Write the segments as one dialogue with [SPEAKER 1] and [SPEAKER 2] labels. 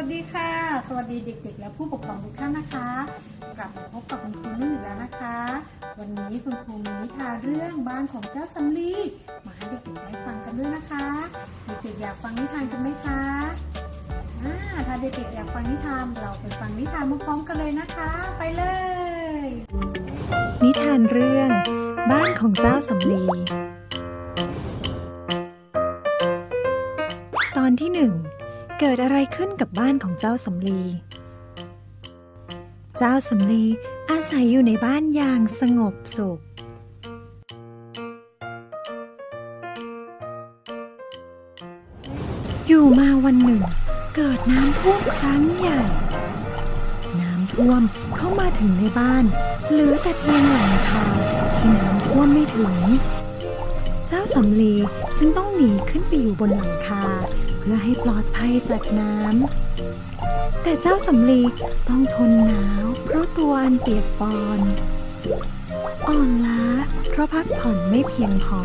[SPEAKER 1] วัสดีค่ะ สวัสดีเด็กๆ และผู้ปกครองทุกท่านนะคะ กลับมาพบกับคุณครูนุ่นอีกแล้วนะคะ วันนี้คุณครูมีนิทานเรื่องบ้านของเจ้าสำลีมาให้เด็กๆได้ฟังกันด้วยนะคะเด็กๆอยากฟังนิทานกันไหมคะถ้าเด็กๆอยากฟังนิทานเราไปฟังนิทานพร้อมกันเลยนะคะ ไปเลย
[SPEAKER 2] นิทานเรื่อง บ้านของเจ้าสำลีตอนที่หนึ่ง เกิดอะไรขึ้นกับบ้านของเจ้าสำลี เจ้าสำลีอาศัยอยู่ในบ้านอย่างสงบสุข อยู่มาวันหนึ่ง เกิดน้ำท่วมครั้งใหญ่ น้ำท่วมเข้ามาถึงในบ้าน เหลือแต่เพียงหลังคาที่น้ำท่วมไม่ถึง สำลีจึงต้องหนีขึ้นไปอยู่บนหลังคา เพื่อให้ปลอดภัยจากน้ำ แต่เจ้าสำลีต้องทนหนาวเพราะตัวอันเปียกปอนอ่อนล้าเพราะพักผ่อนไม่เพียงพอ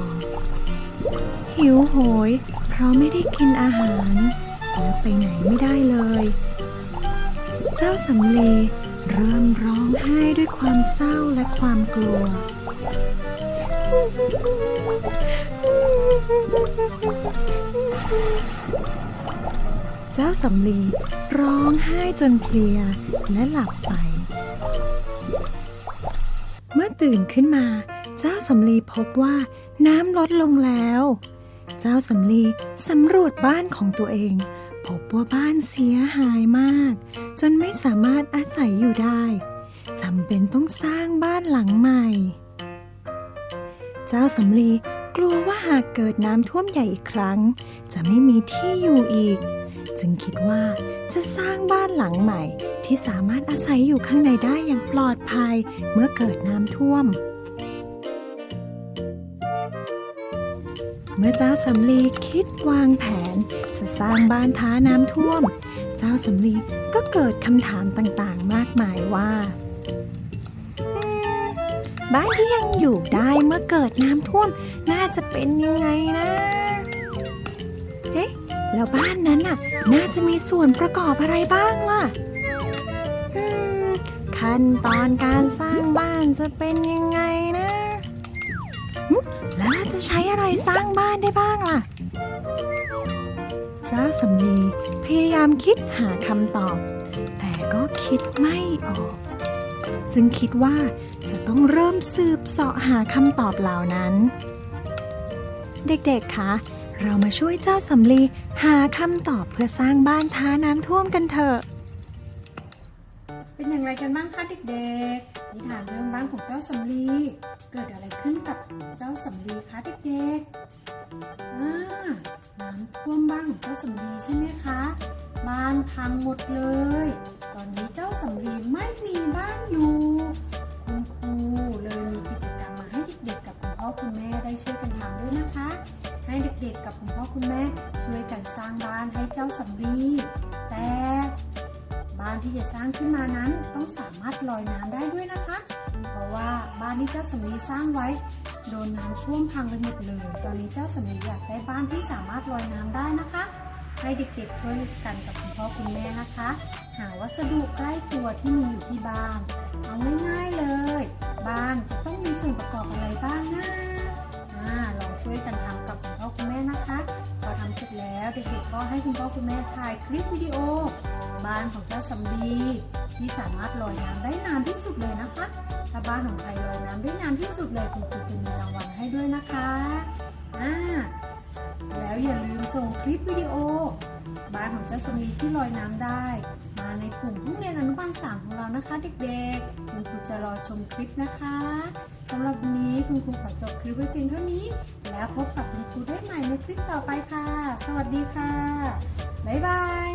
[SPEAKER 2] หิวโหย เพราะไม่ได้กินอาหาร และไปไหนไม่ได้เลย เจ้าสำลีเริ่มร้องไห้ด้วยความเศร้าและความกลัว เจ้าสำลีร้องไห้จนเพลียและหลับไป เมื่อตื่นขึ้นมา เจ้าสำลีพบว่าน้ำลดลงแล้ว เจ้าสำลีสำรวจบ้านของตัวเอง พบว่าบ้านเสียหายมาก จนไม่สามารถอาศัยอยู่ได้จำเป็นต้องสร้างบ้านหลังใหม่ จ้าสำลีกลัวว่าหากเกิดน้ำท่วมใหญ่อีกครั้ง จะไม่มีที่อยู่อีก จึงคิดว่าจะสร้างบ้านหลังใหม่ ที่สามารถอาศัยอยู่ข้างในได้อย่างปลอดภัยเมื่อเกิดน้ำท่วม เมื่อเจ้าสำลีคิดวางแผน จะสร้างบ้านท้าน้ำท่วม เจ้าสำลีก็เกิดคำถามต่างๆ มากมายว่า บ้านที่ยังอยู่ได้เมื่อเกิดน้ำท่วม น่าจะเป็นยังไงนะเอ๊ะแล้วบ้านนั้นน่ะ น่าจะมีส่วนประกอบอะไรบ้างล่ะขั้นตอนการสร้างบ้านจะเป็นยังไงนะแล้วจะใช้อะไรสร้างบ้านได้บ้างล่ะ เจ้าสำลีพยายามคิดหาคำตอบ แต่ก็คิดไม่ออก จึงคิดว่า จะต้องเริ่มสืบเสาะหาคำตอบเหล่านั้น เด็กๆ คะ เรามาช่วยเจ้าสำลีหาคำตอบเพื่อสร้างบ้านท้าน้ำท่วมกันเถอะ
[SPEAKER 1] เป็นอย่างไรกันบ้างคะเด็กๆนิทานเรื่องบ้านของเจ้าสำลีเกิดอะไรขึ้นกับเจ้าสำลีคะเด็กๆอ่าน้ำท่วมบ้านของเจ้าสำลีใช่ไหมคะ บ้านพังหมดเลย เจ้าสำลีแต่บ้านที่จะสร้างขึ้นมานั้นต้องสามารถลอยน้ำได้ด้วยนะคะ เพราะว่าบ้านที่เจ้าสำลีสร้างไว้โดนน้ำท่วมพังไปหมดเลย ตอนนี้เจ้าสำลีอยากได้บ้านที่สามารถลอยน้ำได้นะคะ ให้เด็กๆช่วยกันกับคุณพ่อคุณแม่นะคะ หาวัสดุใกล้ตัวที่มีอยู่ที่บ้านเอาง่ายๆเลย บ้านจะต้องมีส่วนประกอบอะไรบ้างนะอ่าลองช่วยกันทำ เด็กๆก็ให้คุณพ่อคุณแม่ถ่ายคลิปวิดีโอ บ้านของเจ้าสำลีที่สามารถลอยน้ำได้นานที่สุดเลยนะคะ ถ้าบ้านของใครลอยน้ำได้นานที่สุดเลยคุณครูจะมีรางวัลให้ด้วยนะคะอ่าแล้วอย่าลืมส่งคลิปวิดีโอ บ้านของเจ้าสำลีที่ลอยน้ำได้ มาในกลุ่มผู้เรียนอนุบาลสามของเรานะคะ เด็กๆ คุณครูจะรอชมคลิปนะคะสำหรับวัน นี้คุณครูขอจบคลิปไว้เพียงเท่านี้ แล้วพบกับคุณครูได้ใหม่ในคลิปต่อไปค่ะ สวัสดีค่ะ บ๊ายบาย